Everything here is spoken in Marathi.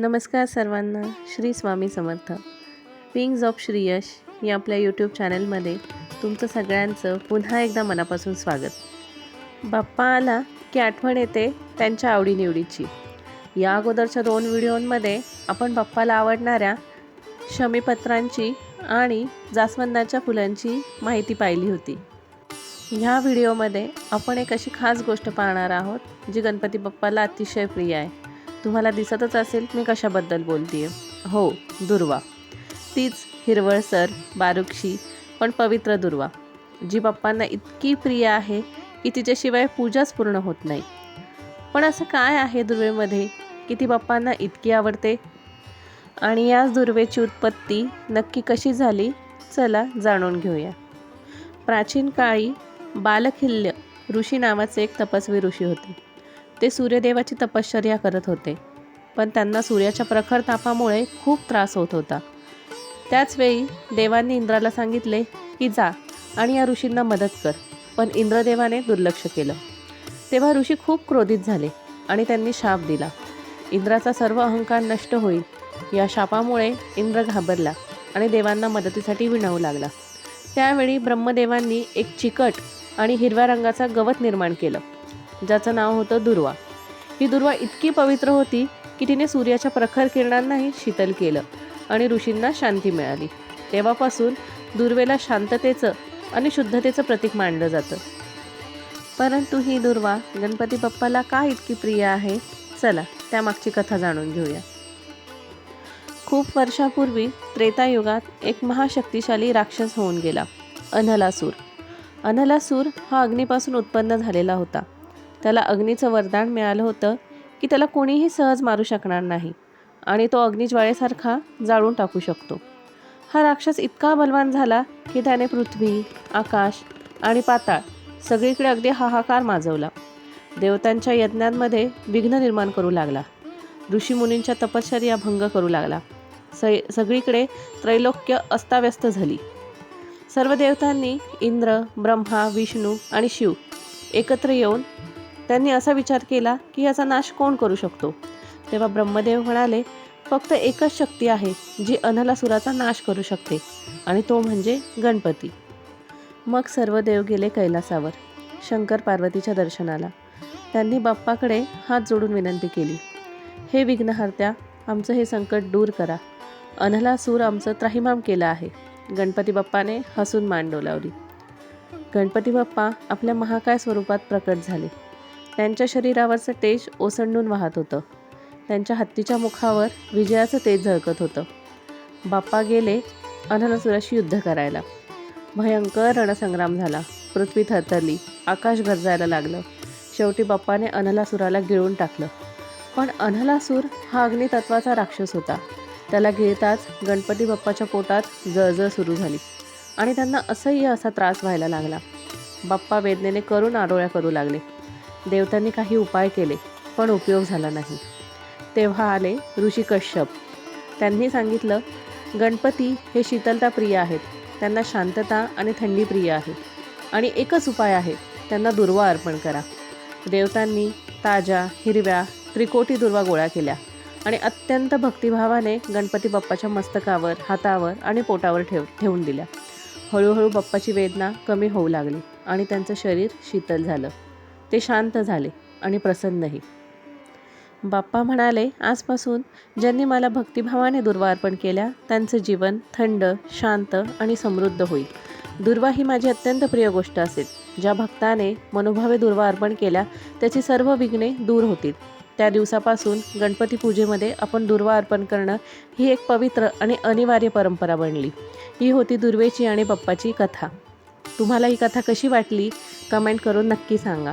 नमस्कार सर्वांना श्री स्वामी समर्थ. विंग्ज ऑफ श्रीयश या आपल्या यूट्यूब चॅनलमध्ये तुमचं सगळ्यांचं पुन्हा एकदा मनापासून स्वागत. बाप्पा आला की आठवण येते त्यांच्या आवडीनिवडीची. या अगोदरच्या दोन व्हिडिओंमध्ये आपण बाप्पाला आवडणाऱ्या शमीपत्रांची आणि जास्वंदाच्या फुलांची माहिती पाहिली होती. ह्या व्हिडिओमध्ये आपण एक अशी खास गोष्ट पाहणार आहोत जी गणपती बाप्पाला अतिशय प्रिय आहे. तुम्हाला दिसतच असेल मी कशाबद्दल बोलते आहे हो दुर्वा. तीच हिरवळसर बारुक्षी पण पवित्र दुर्वा. जी बाप्पांना इतकी प्रिय आहे की तिच्याशिवाय पूजाच पूर्ण होत नाही. पण असं काय आहे दुर्वेमध्ये की ती बाप्पांना इतकी आवडते? आणि याच दुर्वेची उत्पत्ती नक्की कशी झाली? चला जाणून घेऊया. प्राचीन काळी बालखिल्य ऋषी नावाचे एक तपस्वी ऋषी होते. ते सूर्यदेवाची तपश्चर्या करत होते. पण त्यांना सूर्याच्या प्रखर तापामुळे खूप त्रास होत होता. त्याचवेळी देवांनी इंद्राला सांगितले की जा आणि या ऋषींना मदत कर. पण इंद्रदेवाने दुर्लक्ष केलं. तेव्हा ऋषी खूप क्रोधित झाले आणि त्यांनी शाप दिला. इंद्राचा सर्व अहंकार नष्ट होईल. या शापामुळे इंद्र घाबरला आणि देवांना मदतीसाठी विणवू लागला. त्यावेळी ब्रह्मदेवांनी एक चिकट आणि हिरव्या रंगाचा गवत निर्माण केलं. ज्याचं नाव होतं दुर्वा. ही दुर्वा इतकी पवित्र होती की तिने सूर्याच्या प्रखर किरणांनाही शीतल केलं आणि ऋषींना शांती मिळाली. तेव्हापासून दुर्वेला शांततेचं आणि शुद्धतेचं प्रतीक मानलं जातं. परंतु ही दुर्वा गणपती बाप्पाला का इतकी प्रिय आहे? चला त्यामागची कथा जाणून घेऊया. खूप वर्षापूर्वी त्रेतायुगात एक महाशक्तिशाली राक्षस होऊन गेला अनलासूर अनलासूर हा अग्नीपासून उत्पन्न झालेला होता. त्याला अग्नीचं वरदान मिळालं होतं की त्याला कोणीही सहज मारू शकणार नाही आणि तो अग्निज्वाळेसारखा जाळून टाकू शकतो. हा राक्षस इतका बलवान झाला की त्याने पृथ्वी आकाश आणि पाताळ सगळीकडे अगदी हाहाकार माजवला. देवतांच्या यज्ञांमध्ये विघ्न निर्माण करू लागला. ऋषीमुनींच्या तपश्चर्या भंग करू लागला. स सगळीकडे त्रैलोक्य अस्ताव्यस्त झाली. सर्व देवतांनी इंद्र ब्रह्मा विष्णू आणि शिव एकत्र येऊन त्यांनी असा विचार केला की याचा नाश कोण करू शकतो? तेव्हा ब्रह्मदेव म्हणाले फक्त एकच शक्ती आहे जी अनलासुराचा नाश करू शकते आणि तो म्हणजे गणपती. मग सर्व देव गेले कैलासावर. शंकर पार्वतीच्या दर्शनाला. त्यांनी बाप्पाकडे हात जोडून विनंती केली हे विघ्नहर्त्या आमचं हे संकट दूर करा. अनलासूर आमचं त्राहिमाम केलं आहे. गणपती बाप्पाने हसून मान डोलावली. गणपती बाप्पा आपल्या महाकाय स्वरूपात प्रकट झाले. त्यांच्या शरीरावरचं तेज ओसंडून वाहत होतं. त्यांच्या हत्तीच्या मुखावर विजयाचं तेज झळकत होतं. बाप्पा गेले अननसुराशी युद्ध करायला. भयंकर रणसंग्राम झाला. पृथ्वी थरथरली. आकाश गरजायला लागलं. शेवटी बाप्पाने अनलासुराला गिळून टाकलं. पण अनलासूर हा अग्नितत्वाचा राक्षस होता. त्याला गिळताच गणपती बाप्पाच्या पोटात जळजळ सुरू झाली आणि त्यांना असह्य असा त्रास व्हायला लागला. बाप्पा वेदनेने करून आरोळ्या करू लागले. देवतांनी काही उपाय केले पण उपयोग झाला नाही. तेव्हा आले ऋषी कश्यप. त्यांनी सांगितलं गणपती हे शीतलता प्रिय आहेत. त्यांना शांतता आणि थंडी प्रिय आहे. आणि एकच उपाय आहे त्यांना दुर्वा अर्पण करा. देवतांनी ताज्या हिरव्या त्रिकोटी दुर्वा गोळा केल्या आणि अत्यंत भक्तिभावाने गणपती बाप्पाच्या मस्तकावर हातावर आणि पोटावर ठेव ठेवून दिल्या. हळूहळू बाप्पाची वेदना कमी होऊ लागली आणि त्यांचं शरीर शीतल झालं. ते शांत झाले आणि प्रसन्नही. बाप्पा म्हणाले आजपासून ज्यांनी मला भक्तिभावाने दुर्वा अर्पण केल्या त्यांचं जीवन थंड शांत आणि समृद्ध होईल. दुर्वा ही माझी अत्यंत प्रिय गोष्ट असेल. ज्या भक्ताने मनोभावे दुर्वा अर्पण केल्या त्याची सर्व विघ्ने दूर होतील. त्या दिवसापासून गणपती पूजेमध्ये आपण दुर्वा अर्पण करणं ही एक पवित्र आणि अनिवार्य परंपरा बनली. ही होती दुर्वेची आणि बाप्पाची कथा. तुम्हाला ही कथा कशी वाटली? कमेंट करून नक्की सांगा.